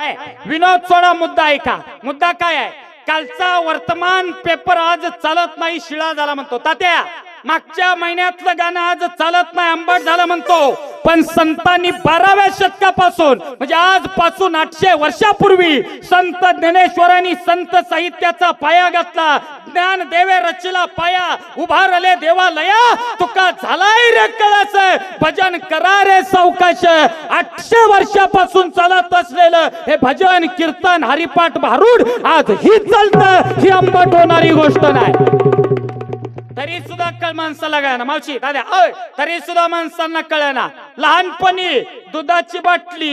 आहे. विनोद सोडा मुद्दा ऐका. मुद्दा काय आहे? कालचा वर्तमान पेपर आज चालत नाही शिळा झाला म्हणतो. तात्या मागच्या महिन्यातलं गाणं आज चालत नाही आंबट झालं म्हणतो. पण संतांनी बाराव्या शतकापासून म्हणजे आजपासून आठशे वर्षापूर्वी संत ज्ञानेश्वरांनी संत साहित्याचा पाया घातला. ज्ञान देवे रचला पाया उभारले देवालया. तुका झालाय रे कळस भजन करा रे सावकाश. आठशे वर्षापासून चालत असलेलं हे भजन कीर्तन हरिपाठ भारूड आज ही चालत ही अंबट होणारी गोष्ट नाही. तरी सुद्धा कळ माणसाला कळना मावशी दादा अय तरी सुद्धा माणसांना कळना लहानपणी दुधाची बाटली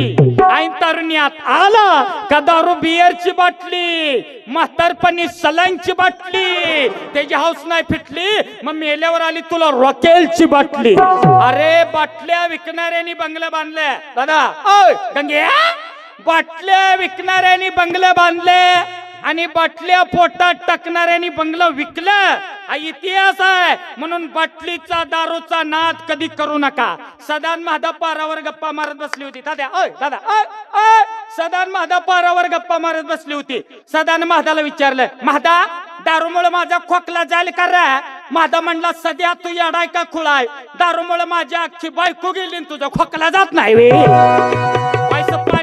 ऐन तरुण्यात आला का दारू बियरची बाटली म्हातारपणी सलाईनची बाटली त्याची हाऊस नाही फिटली मग मेल्यावर आली तुला रॉकेलची बाटली. अरे बाटल्या विकणाऱ्यांनी बंगल्या बांधल्या. दादा अय गंगे बाटल्या विकणाऱ्यांनी बंगले बांधले आणि बाटल्या पोटात टाकणाऱ्यांनी बंगलं विकलं. हा इतिहास आहे. म्हणून बाटलीचा दारूचा नाद कधी करू नका. सदान महादा पारावर गप्पा मारत बसली होती. दादा अय दादा अय सदान महादा पारावर गप्पा मारत बसली होती. सदान महादाला विचारलं महादा दारूमुळे माझा खोकला जाईल का रे? महादा म्हणला सध्या तू येडाय का खुळाय? दारूमुळे माझी अख्खी बायको गेली आणि तुझा खोकला जात नाही.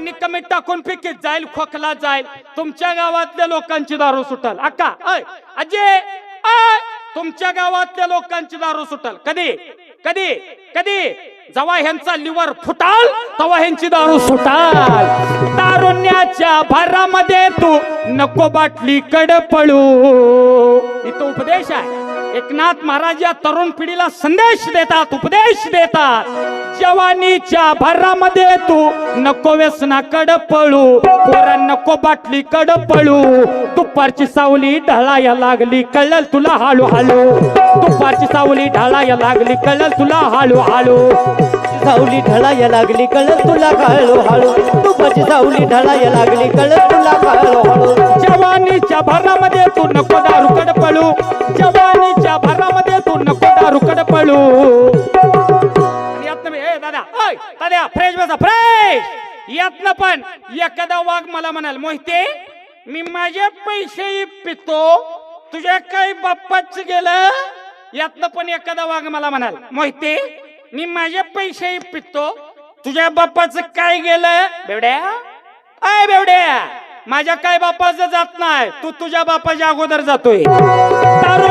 पाणी कमी टाकून फेकीत जाईल खोकला जाईल. तुमच्या गावातल्या लोकांची दारू सुटल. अक्का अय अजय अय तुमच्या गावातल्या लोकांची दारू सुटल. कधी? कधी? कधी? जेव्हा ह्यांचा लिव्हर फुटाल तेव्हा ह्यांची दारू सुटाल. तारुण्याच्या भरामध्ये तू नको बाटली कड पळू इथं उपदेश आहे. एकनाथ महाराज या तरुण पिढीला संदेश देतात उपदेश देतात. जवानीच्या भरामध्ये तू नको व्यसनाकड पळू पोरा नको बाटली कड पळू दुपारची सावली ढळाया लागली कळल तुला हाळू हाळू दुपारची सावली ढळाया लागली कळल तुला हाळू हाळू सावली ढळाया लागली कळत तुला काळो हाळू तुपाची सावली ढळाया लागली कळत तुला काळो हाळू जवानीच्या भरामध्ये तू नको दारूकड पळू जवानीच्या भरामध्ये नको दारूकड पळू आणि यातनं ए दादा ओय दादा फ्रेश बसा फ्रेश यातनं पण एखादा वाघ मला म्हणाल मोहिते मी माझे पैसे पितो तुझ्या काही बाप्पाच गेलं यातनं पण एखादा वाघ मला म्हणाल मोहिते मी माझे पैसे पितो तुझ्या बाप्पाचं काय गेलं बेवड्या अय बेवड्या माझ्या काय बापाचं जात नाही तू तुझ्या बापाच्या अगोदर जातोय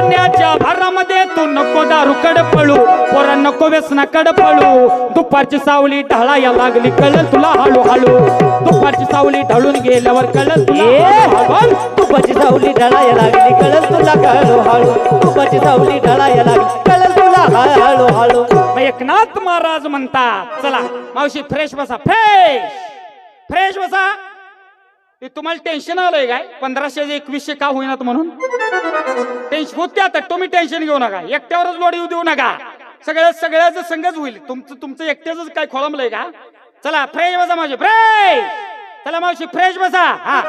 तारुण्याच्या भरामध्ये तू नको दारूकड पळू पोरा नको व्यसनाकड पळू दुपारची सावली ढळाया लागली कळल तुला हाळू हाळू दुपारची सावली ढळून गेल्यावर कळल तुला. तुपाची सावली ढळाया लागली कळत तुला काळो हाळू तुपाची सावली ढळाया लागली कळत तुला हाळू हाळू एकनाथ महाराज म्हणतात चला मावशी फ्रेश बसा फ्रेश फ्रेश बसा. ते तुम्हाला टेन्शन आलंय काय? पंधराशे एकवीसशे का होईनात म्हणून? टेन्शन होते आता तुम्ही टेन्शन घेऊ नका. एकट्यावरच लोड येऊ देऊ नका. सगळ्या सगळ्याच संगच होईल. तुमचं तुमचं एकट्याच काय खोळंबलंय का? चला फ्रेश बसा माझे फ्रेश चला मावशी फ्रेश बसा. हा.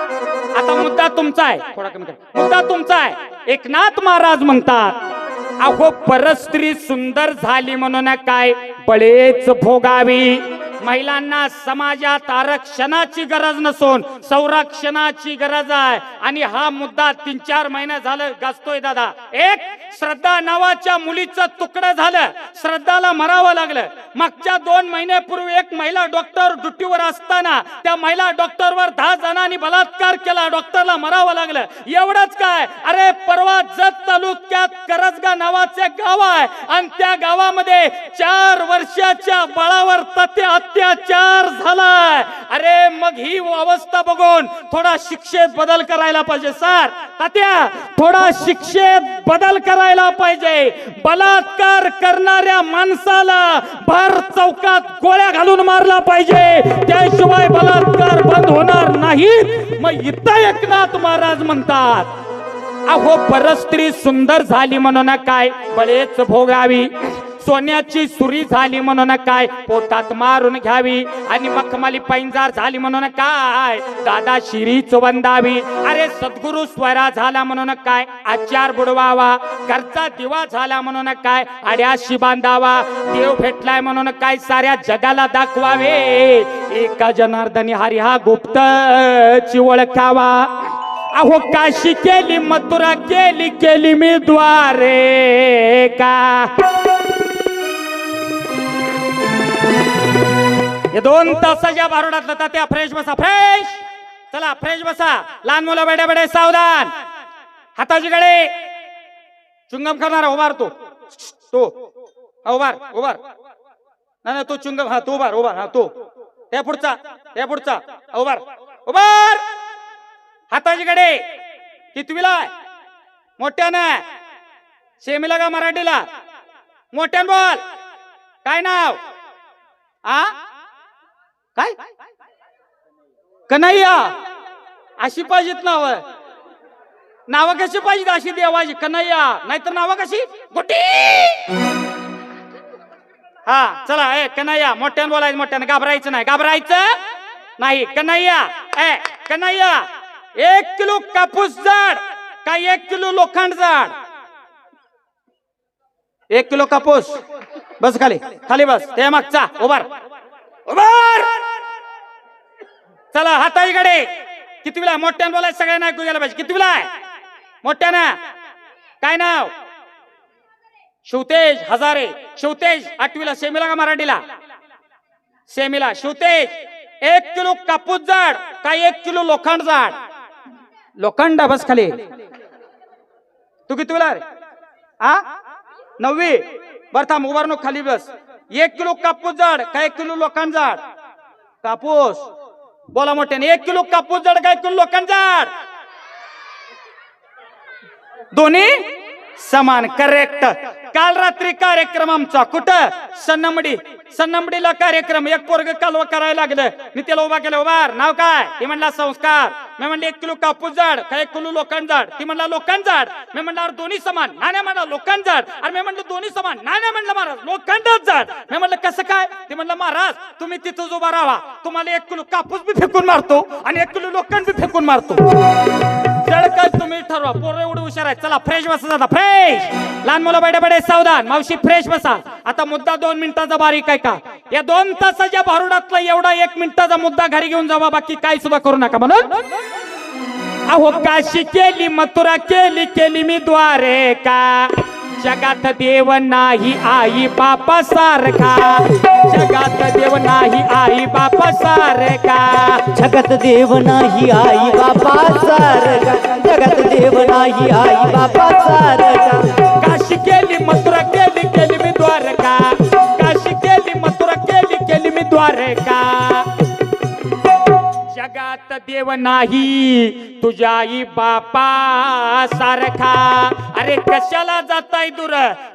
आता मुद्दा तुमचा आहे. थोडा कमी करा. मुद्दा तुमचा आहे. एकनाथ महाराज म्हणतात अहो परस्त्री सुंदर झाली म्हणून काय बळेच भोगावी. महिलांना समाजात आरक्षणाची गरज नसून संरक्षणाची गरज आहे. आणि हा मुद्दा तीन चार महिने झालं गाजतोय दादा. एक श्रद्धा नावाच्या मुलीचं तुकडं झालं. श्रद्धाला मरावं लागलं. मागच्या दोन महिन्यापूर्वी एक महिला डॉक्टर ड्युटीवर असताना त्या महिला डॉक्टरवर दहा जणांनी बलात्कार केला. डॉक्टरला मरावं लागलं. एवढंच काय? अरे परवा जत तालुक्यात करजगा नावाचे गाव आहे. आणि त्या गावामध्ये चार वर्षाच्या बाळावर तथे अत्याचार झालाय. अरे मग ही अवस्था बघून थोडा शिक्षेत बदल करायला पाहिजे. सर तात्या थोडा शिक्षेत बदल करायला पाहिजे. बलात्कार करणाऱ्या माणसाला भर चौकात गोळ्या घालून मारला पाहिजे. त्याशिवाय बलात्कार बंद होणार नाही. मग इथं एकनाथ महाराज म्हणतात अहो परस्त्री सुंदर झाली म्हणून काय बळेच भोगावी. सोन्याची सुरी झाली म्हणून काय? पोटात मारून घ्यावी. आणि मखमाली पैंजार झाली म्हणून काय? दादा शिरीच वंदावी. अरे सद्गुरु स्वरा झाला म्हणून काय? आचार बुडवावा. घरचा दिवा झाला म्हणून काय? आड्याशी बांधावा. देव भेटलाय म्हणून काय? साऱ्या जगाला दाखवावे. एका जनार्दनी हरी हा गुप्त ची ओळखावा. अहो काशी केली मथुरा केली केली मी द्वारे का? हे दोन तासाच्या बारोडातलं तात्या फ्रेश बसा फ्रेश! चला फ्रेश बसा. लहान मुलं बेडे बेडे सावधान. हाताची गळे. चुंगम करणारा उभार तो. तो. उभार उभार. नाही नाही, तो चुंगम हा तो उभार उभार हा तो. त्या पुढचा त्या पुढचा. उभार उभार. हाताची गडे. कितवीला मोठ्यानं सेमीला का मराठीला? मोठ्यान बोल. काय नाव? आ काय कन्हैया अशी पाहिजेत नाव. नाव कशी पाहिजेत अशी देवाची? कन्हैया नाहीतर नाव कशी? गोटी! हा चला ए कन्हैया मोठ्यानं बोलायचं मोठ्यानं घाबरायचं नाही. घाबरायचं नाही. कन्हैया ए कन्हैया एक किलो कापूस जाड का एक किलो लोखंड जाड? एक किलो कापूस. बस खाली खाली बस. ते मागचा उभार. उभार! चला हाताईकडे कितवीला मोठ्यानं बोलायचं सगळ्यांना ऐकू गेला पाहिजे. कितवीला आहे? मोठ्यानं. काय नाव? शिवतेज हजारे. शिवतेज आठवीला सेमीला का मराठीला? सेमीला. शिवतेज एक किलो कापूस जाड काय एक किलो लोखंड जाड? लोखंड बस खाली. तू कितवीला रे? आ? नववी. बर थांब उभारणूक खाली बस. एक किलो कापूस जाड काय एक किलो लोखंड जाड? कापूस. बोला मोठ्याने एक किलो कापूस जड का एक किलो? लोकांचा दोन्ही? समान करेक्ट काल रात्री कार्यक्रम आमचा कुठं? सन्नमडी. सन्नमडीला कार्यक्रम. एक पोरग कालवा करायला लागलं. मी त्याला उभा केलं उभार नाव काय? ती म्हणला संस्कार. मी म्हणले एक किलो कापूस जाड का एक किलो लोखंड जाड ती म्हणला लोखंड जाड मी म्हणलं दोन्ही समान. नाण्या म्हणा म्हणला लोखंड जाड अरे मी म्हणलं दोन्ही समान. नाण्या म्हणलं महाराज लोखंडच जाड मी म्हणलं कसं काय? ते म्हणलं महाराज तुम्ही तिथंच उभा राहा. तुम्हाला एक किलो कापूस बी फेकून मारतो आणि एक किलो लोखंड बी फेकून मारतो. जळकच तुम्ही ठरवा. पोरं एवढं हुशार आहे चला फ्रेश बसा जाता फ्रेश लहान मुलं बैठे बैठे सावधान. मावशी फ्रेश बसा. आता मुद्दा दोन मिनिटाचा बारीक आहे का? या दोन तासाच्या भारुडातला एवढा एक मिनिटाचा मुद्दा घरी घेऊन जावा बाकी काय सुद्धा करू नका म्हणून. अहो काशी केली मथुरा केली केली मी द्वारे का जगात देव नाही आई बापा सारखा. जगात देव नाही आई बापा सारखा. जगत देव नाही आई बापा सारखा. जगत देव नाही आई बापा सारखा. काशी केली मथुरा केली केली मी द्वारका. काशी केली मथुरा केली केली मी द्वारका. जगात देव नाही तुझ्या आई बापा सारखा. अरे कशाला जाताय दूर?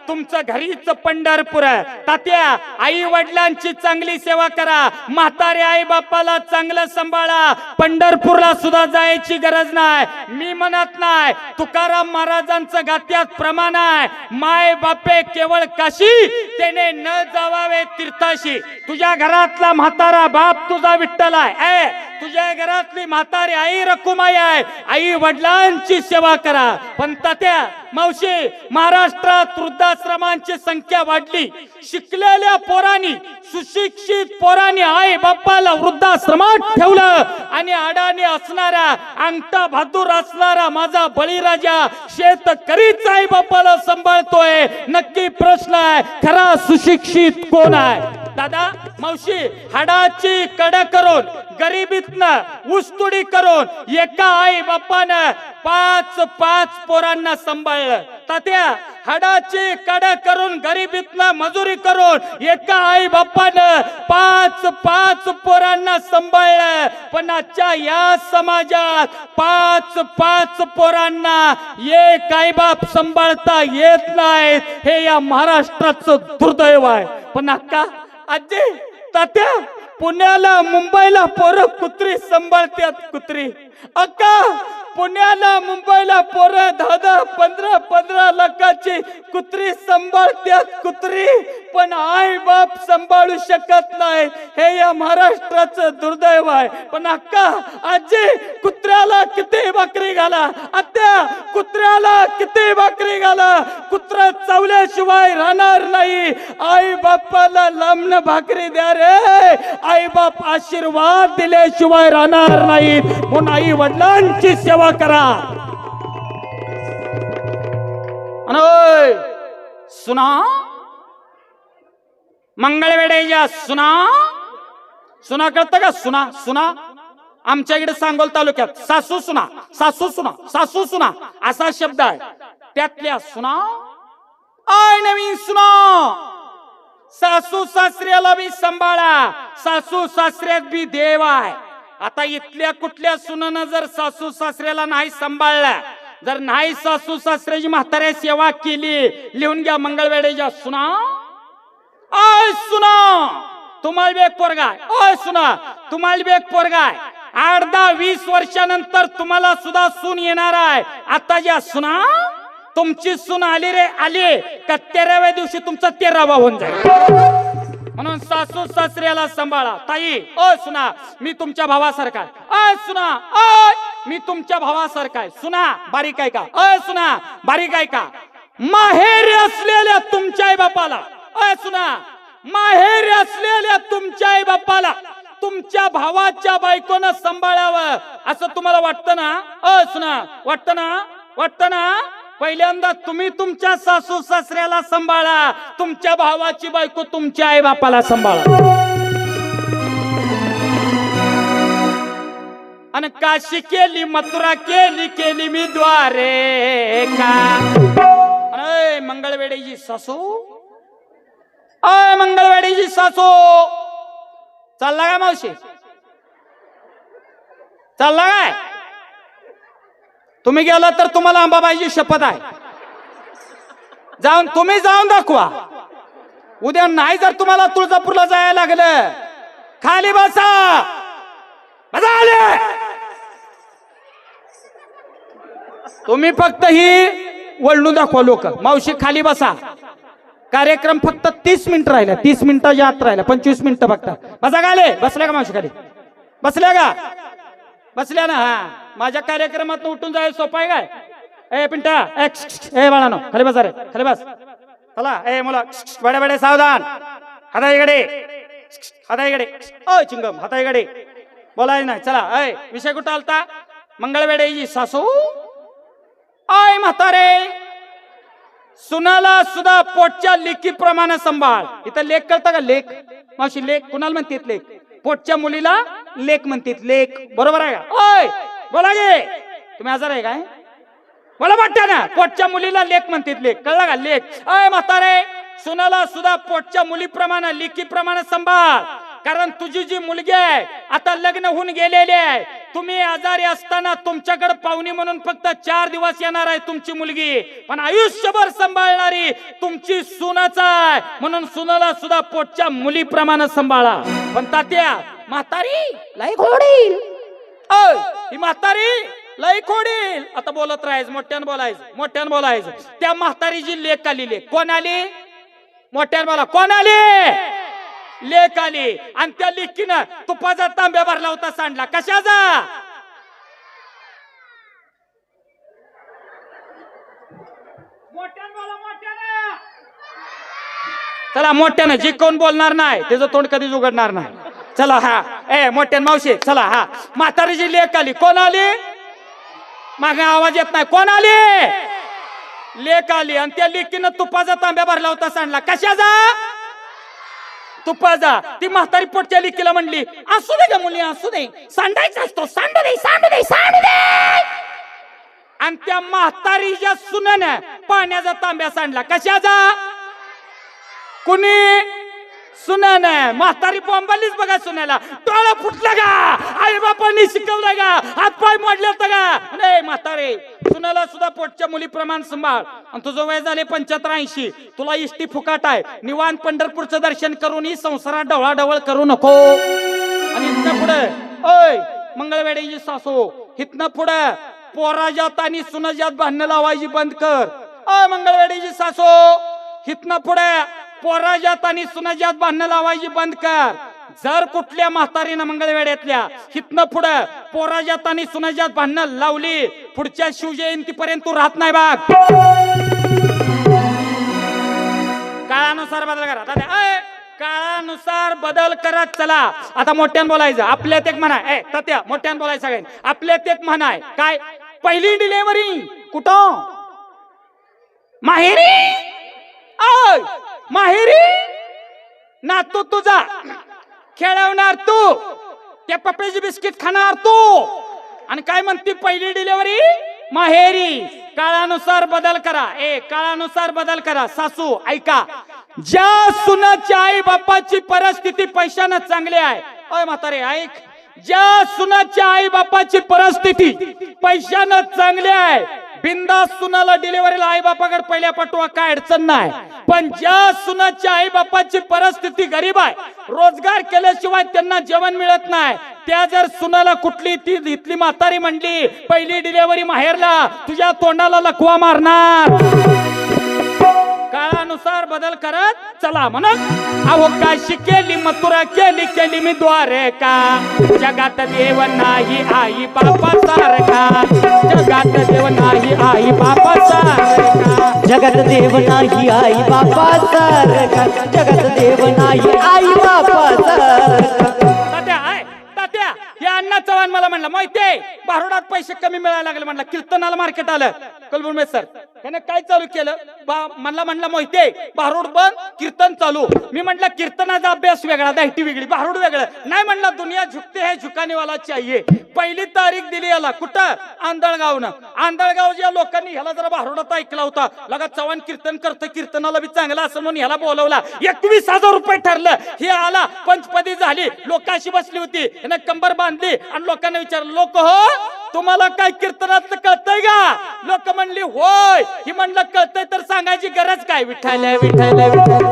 तुमचं घरीच पंढरपूर. तात्या आई वडिलांची चांगली सेवा करा. म्हातारे आई बापाला चांगलं सांभाळा. पंढरपूरला सुद्धा जायची गरज नाही. मी म्हणत नाही तुकाराम महाराजांचं गात्यात प्रमाण आहे. माय बापे केवळ काशी त्याने न जावावे तीर्थाशी. तुझ्या घरातला म्हातारा बाप तुझा विठ्ठल आहे. तुझ्या घरातली म्हातारी आई रकुमाई आहे. आई वडिलांची सेवा करा. पण तात्या मावशी महाराष्ट्रात वृद्धाश्रमांची संख्या वाढली. शिकलेल्या पोरांनी सुशिक्षित पोरांनी आई बाप्पाला वृद्धाश्रमात ठेवलं. आणि अडाणी असणारा अंगठा भादूर असणारा माझा बळीराजा शेतकरीच आई बाप्पाला सांभाळतोय. नक्की प्रश्न आहे खरा सुशिक्षित कोण आहे? दादा मावशी हाडाची कड करून गरिबीतनं उसतुडी करून एका आई बापानं पाच पाच पोरांना सांभाळलं. तात्या हाडाची कड करून गरिबीतनं मजुरी करून एका आई बापानं पाच पाच पोरांना सांभाळलं. पण आजच्या या समाजात पाच पाच पोरांना एक आई बाप सांभाळता येत नाहीत हे या महाराष्ट्राचं दुर्दैव आहे. पण अक्का आजी तात्या पुण्याला मुंबईला पोरं कुत्री सांभाळतात कुत्री. अक्का पुण्याला मुंबईला पोरं दहा दहा पंधरा पंधरा लाखाची कुत्री सांभाळतात कुत्री. पण आई बाप सांभाळू शकत नाही. हे या महाराष्ट्राचं दुर्दैव आहे. पण अक्का आजी कुत्र्याला किती भाकरी घाला? आत्या कुत्र्याला किती भाकरी घाला? कुत्रा चावल्याशिवाय राहणार नाही. आई बापाला लांबन भाकरी द्या रे. आई बाप आशीर्वाद दिल्याशिवाय राहणार नाहीत. म्हणून आई वडिलांची सेवा करा. आणि सुना. मंगळवेडेच्या सुना. सुना कळतं का? सुना सुना. आमच्या इकडे सांगोल तालुक्यात सासू सुना सासू सुना सासू सुना. असा शब्द आहे. त्यातल्या सुना. आय नवीन सुना. सासू सासऱ्याला बी सांभाळा. सासू सासऱ्यात बी देव आहे. आता इथल्या कुठल्या सुनानं जर सासू सासऱ्याला नाही सांभाळला जर नाही सासू सासऱ्याची म्हाताऱ्या सेवा केली लिहून घ्या मंगळवेडेच्या सुना. आय सुना तुम्हाला बी एक पोरगाय ओय सुना तुम्हाला बी एक पोरगाय आठ दहा वीस वर्षानंतर तुम्हाला सुद्धा सून येणार आहे. आता ज्या सुना तुमची सून आली रे आली. का तेराव्या दिवशी तुमचा तेरावा होऊन जाईल. म्हणून सासू सासऱ्याला सांभाळा. ताई ओ सुना मी तुमच्या भावासारखा आहे. सुना अय मी तुमच्या भावासारखा आहे. सुना बारीक आहे का अय सुना बारीक आहे का माहेर असलेल्या तुमच्या आई बापाला अय सुना माहेर असलेल्या तुमच्या आई बापाला तुमच्या भावाच्या बायकोनं सांभाळावं. असं तुम्हाला वाटतं ना? अ सुना वाटतं ना? वाटतं ना? पहिल्यांदा तुम्ही तुमच्या सासू सासऱ्याला सांभाळा. तुमच्या भावाची बायको तुमच्या आई बापाला सांभाळा. आणि काशी केली मथुरा केली केली मी द्वारे का? अरे मंगळवेडेची सासू. अय मंगळवेडेची सासू. चालला काय मावशी? चालला काय? तुम्ही गेला तर तुम्हाला अंबाबाईची शपथ आहे. जाऊन तुम्ही जाऊन दाखवा. उद्या नाही जर तुम्हाला तुळजापूरला जायला लागलं खाली बसा. बसा आले तुम्ही फक्त ही वळणू दाखवा लोक. मावशी खाली बसा. कार्यक्रम फक्त तीस मिनिट राहिला तीस मिनिटाच्या आत राहिला पंचवीस मिनिटं फक्त. बसा गाले बसल्या का मावशी खाली? बसल्या का? बसल्या ना हा. माझ्या कार्यक्रमात उठून जाय सोपं आहे काय? ए पिंटा ए ए बाळानो खाली बस अरे खाली बस. चला ए मुला बडे बडे सावधान. हाता इकडे हाता इकडे ओ चिंगम हाता इकडे बोलाय नाही. चला ऐ विषय कुठं आलता? मंगळवेडेची सासू. आय म्हातारे. सुनाला सुद्धा पोटच्या लेखीप्रमाणे सांभाळ. इथं लेख कळतं का लेख? मावशी लेख कुणाला म्हणतात लेख? पोटच्या मुलीला लेख म्हणतात लेख. बरोबर आहे का? ओय! बोला गे तुम्ही आजार आहे काय? बोला वाटतं ना पोटच्या मुलीला लेख म्हणतात लेख. कळला का? लेख. अय म्हातारे सुनाला सुद्धा पोटच्या मुलीप्रमाणे लेखीप्रमाणे सांभाळ. कारण तुझी जी मुलगी आहे आता लग्न होऊन गेलेली आहे. तुम्ही आजारी असताना तुमच्याकडे पाहुणी म्हणून फक्त चार दिवस येणार आहे तुमची मुलगी. पण आयुष्यभर सांभाळणारी तुमची सुनाच आहे. म्हणून सुनाला सुद्धा पोटच्या मुलीप्रमाणे सांभाळा. पण तात्या म्हातारी लाई घोडील ही म्हातारी लई खोडील. आता बोलत राहायचं मोठ्यानं बोलायचं मोठ्यानं बोलायचं. त्या म्हातारीची लेख आली लेख. कोण आली? मोठ्यानं बोला कोण आली? लेख आली. आणि त्या लेखीनं तुपाचा तांब्या भरला होता सांडला. कशाचा? मोठ्यानं चला मोठ्यानं. जी कोण बोलणार नाही. त्याचं तोंड कधीच उघडणार नाही. चला हा. ए मोठ्यान मावशी चला हा. म्हातारीची लेख आली. कोण आली? मागे आवाज येत नाही. कोण आली? लेख आली. आणि त्या लेकीनं तुपाचा तांब्या भरला होता सांडला. कशाचा? तुपाचा. ती म्हातारी पोटच्या लेकीला म्हणली असू दे का मुली असू दे. सांडायचा असतो. सांडू दे सांडू दे सांडू दे. आणि त्या म्हातारीच्या सुनन पाण्याचा तांब्या सांडला. कशाचा? कुणी? सुनानं म्हातारी बोंबालीच बघा सुनाला. डोळा फुटला का? आई बापांनी शिकवलं का? हात पाय मोडले होतं का? नाही म्हातारे सुनाला सुद्धा पोटच्या मुली प्रमाण सांभाळ. आणि तुझं वय झाले पंच्याहत्तर ऐंशी. तुला इष्टी फुकाट आहे. निवान पंढरपूरचं दर्शन करून ही संसारात ढवळाढवळ करू नको. आणि इथनं पुढे ओय मंगळवेडेची सासू. इथनं पुढे पोराजात आणि सुनजात भांडणं लावायची बंद कर. अय मंगळवेडेची सासू. इथनं पुढे पोराजात आणि सुनाजात बांधणं लावायची बंद कर. जर कुठल्या म्हातारीनं मंगळवेड्यातल्या हितनं पुढं पोराजात आणि सुनाजात भांडणं लावली पुढच्या शिवजयंतीपर्यंत तू राहत नाही बाग. काळानुसार बदल करा. दादा काळानुसार बदल करत चला. आता मोठ्यान बोलायचं. आपल्यात एक म्हणा ए तत्या मोठ्यान बोलायचं सगळ्यांनी. आपल्यात एक म्हणा आहे काय? पहिली डिलेवरी कुठं? माहेरी? माहेरी? ना तू तुझा. खेळवणार तू. त्या पप्याची बिस्किट खाणार तू. आणि काय म्हणते पहिली डिलिव्हरी माहेरी. काळानुसार बदल करा. ए काळानुसार बदल करा. सासू ऐका. ज्या सुनाच्या आई बापाची परिस्थिती पैशानं चांगली आहे. अय म्हातारे ऐक. ज्या सुनाच्या आई बापाची परिस्थिती पैशानं चांगली आहे बिंदा सुनाला डिलिव्हरीला आई बापाकडे पहिल्या पाठवा काय अडचण नाही. पण ज्या सुनाच्या आई बापाची परिस्थिती गरीब आहे रोजगार केल्याशिवाय त्यांना जेवण मिळत नाही. त्या जर सुनाला कुठली ती इथली म्हातारी म्हणली पहिली डिलिव्हरी माहेरला तुझ्या तोंडाला लकवा मारणार. बदल करत चला म्हणून अहो काशी केली मथुरा केली केली मी द्वारका जगात देव नाही आई बापा सारखा. जगात देव नाही आई बापा सारखा. जगत देव नाही आई बापा सारखा. जगत देव नाही आई बापा सारखा. हे अण्णा चव्हाण मला म्हणलं माहितीये बारोडात पैसे कमी मिळायला लागले. म्हणलं कीर्तनाला मार्केट आलं. कलबुर्मे सर त्याने काय चालू केलं? बा म्हणला म्हणलं माहितीये बारोड बंद कीर्तन चालू. मी म्हटलं कीर्तनाचा अभ्यास वेगळा दाहिटी वेगळी बारोड वेगळं. नाही म्हणलं दुनिया झुकते हे झुकाने वाला पहिली तारीख दिली याला कुठं? आंधळगावनं. आंधळगाव ज्या लोकांनी ह्याला जरा बारोडात ऐकला होता लगा चव्हाण कीर्तन करतं कीर्तनाला बी चांगला असं म्हणून ह्याला बोलवला. एकवीस हजार रुपये ठरलं. हे आला पंचपदी झाली लोकांशी बसली होती. कंबर बांधली आणि लोकांना विचारलं लोक हो तुम्हाला काय कीर्तनात कळतंय का? लोक म्हणली होय. ही म्हणलं कळतंय तर सांगायची गरज काय? विठायला विठायला विठायला.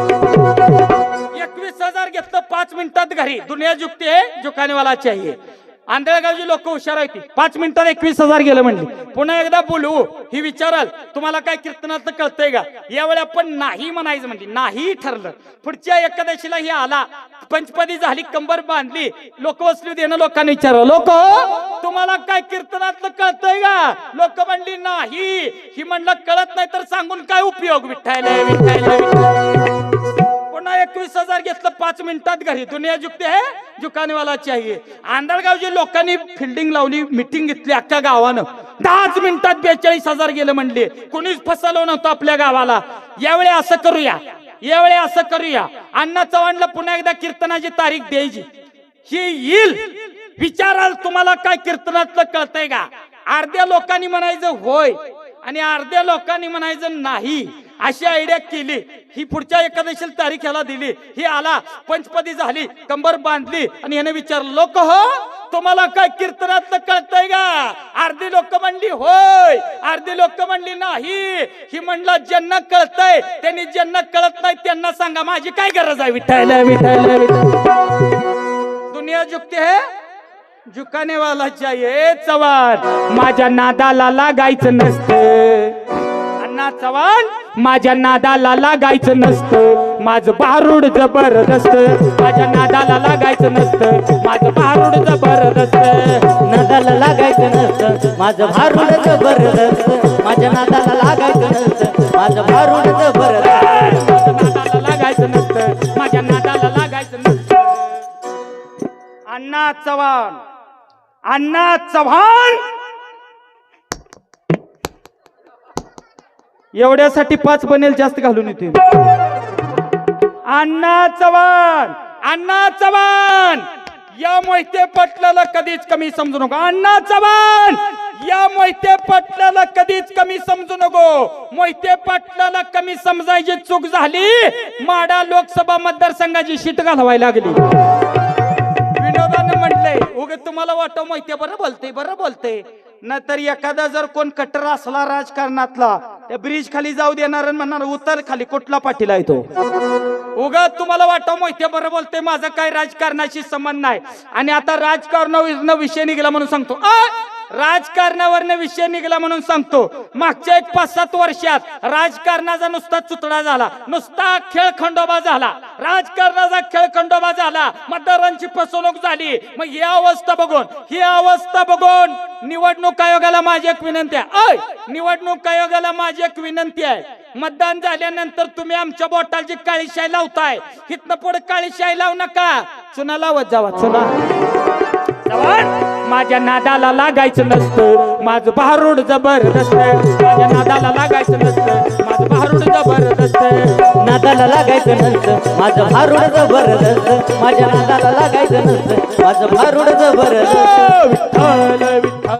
एकवीस हजार घेतलं पाच मिनिटात घरी. दुनिया झुकते है वाला चाहिए आंधळगावची लोक हुशार आहेत पाच मिनिटात एकवीस हजार गेलं म्हणले. पुन्हा एकदा बोलू ही विचाराल तुम्हाला काय कीर्तनात कळतंय का? यावेळी आपण नाही म्हणायचं म्हणजे नाही ठरलं. पुढच्या एकादशीला ही आला. पंचपदी झाली कंबर बांधली. लोक वसली देणं लोकांनी विचारलं लोक तुम्हाला काय कीर्तनातलं कळतंय का? लोक म्हणली नाही. ही म्हणलं कळत नाही तर सांगून काय उपयोग? विठ्ठायला विठ्ठायला विठ्ठायला पुन्हा एकवीस हजार घेतलं पाच मिनिटात घरी. दुनिया जुकते हे झुकाने आहे चाहिए लोकांनी फिल्डिंग लावली मिटिंग घेतली अख्ख्या गावानं. दहाच मिनिटात बेचाळीस हजार गेलं म्हणले. कोणीच फसवलं नव्हतं आपल्या गावाला. यावेळी असं करूया. यावेळी असं करूया. अण्णा चव्हाणला पुन्हा एकदा कीर्तनाची तारीख द्यायची. ही येईल. विचाराल तुम्हाला काय कीर्तनातलं कळतंय का? अर्ध्या लोकांनी म्हणायचं होय आणि अर्ध्या लोकांनी म्हणायचं नाही. अशी आयडिया केली. ही पुढच्या एकादशीला तारीख ह्याला दिली. ही आला पंचपदी झाली कंबर बांधली आणि याने विचारलं लोक हो तुम्हाला काय कीर्तनात कळतंय का? अर्धी लोक म्हणली होय. अर्धी लोक म्हणली नाही. ही म्हणलं ज्यांना कळतंय त्यांनी ज्यांना कळत नाही त्यांना सांगा. माझी काय गरज आहे विठायला विठायला दुनिया झुकते है? झुकाने वाला चाहिए चव्हाण माझ्या नादाला लागायचं नसतं. नाना चव्हाण माझ्या नादाला लागायचं नसतं. माझं बारूड जबरदस्त. माझ्या नादाला लागायचं नसतं. माझं बारूड जबरदस्त. नादाला लागायचं नसतं. माझं भारूड जबरदस्त. माझ्या नादाला लागायचं नसतं. माझं भारूड जबरदस्त. नादाला लागायचं नसतं. माझ्या नादाला लागायचं नसतं. अण्णा चव्हाण अण्णा चव्हाण एवढ्यासाठी पाच बनेल जास्त घालून येते अण्णा चव्हाण अण्णा चव्हाण! या मोहिते पटलाला कधीच कमी समजू नको. अण्णा चव्हाण! या मोहिते पाटलाला कधीच कमी समजू नको. मोहिते पाटलाला कमी समजायची चूक झाली माडा लोकसभा मतदारसंघाची शीट घालवायला लागली. विनोदानं म्हटलंय उगे तुम्हाला वाटतं मोहिते बरं बोलते बरं बोलते नाहीतर एखादा जर कोण कट्टर असला राजकारणातला त्या ब्रिज खाली जाऊ देणार म्हणणार उतर खाली कुठला पाठीला आहे तो? उगा तुम्हाला वाटव माहितीये बरं बोलते माझं काय राजकारणाशी संबंध नाही. आणि आता राजकारणावरनं विषय निघाला म्हणून सांगतो राजकारणावरनं विषय निघाला म्हणून सांगतो. मागच्या एक पाच सात वर्षात राजकारणाचा नुसता चुतडा झाला. नुसता खेळ खंडोबा झाला. राजकारणाचा खेळ खंडोबा झाला. मतदारांची फसवणूक झाली. मग ही अवस्था बघून ही अवस्था बघून निवडणूक आयोगाला माझी एक विनंती आहे. ऐ, निवडणूक आयोगाला माझी एक विनंती आहे. मतदान झाल्यानंतर तुम्ही आमच्या बोटालची काळीशाही लावताय इथनं पुढे काळीशाही लावू नका. चुना लावत जावा चुना. माझ्या नादाला लागायचं नसतं. माझं भारूड जबरदस्त माझ्या नादाला लागायचं नसतं. माझं भारूड जबरदस्त नादाला लागायचं नसतं. माझं भारूड जबरदस्त. माझ्या नादाला लागायचं नसतं. माझं भारूड जबरदस्त. विठ्ठल विठ्ठल.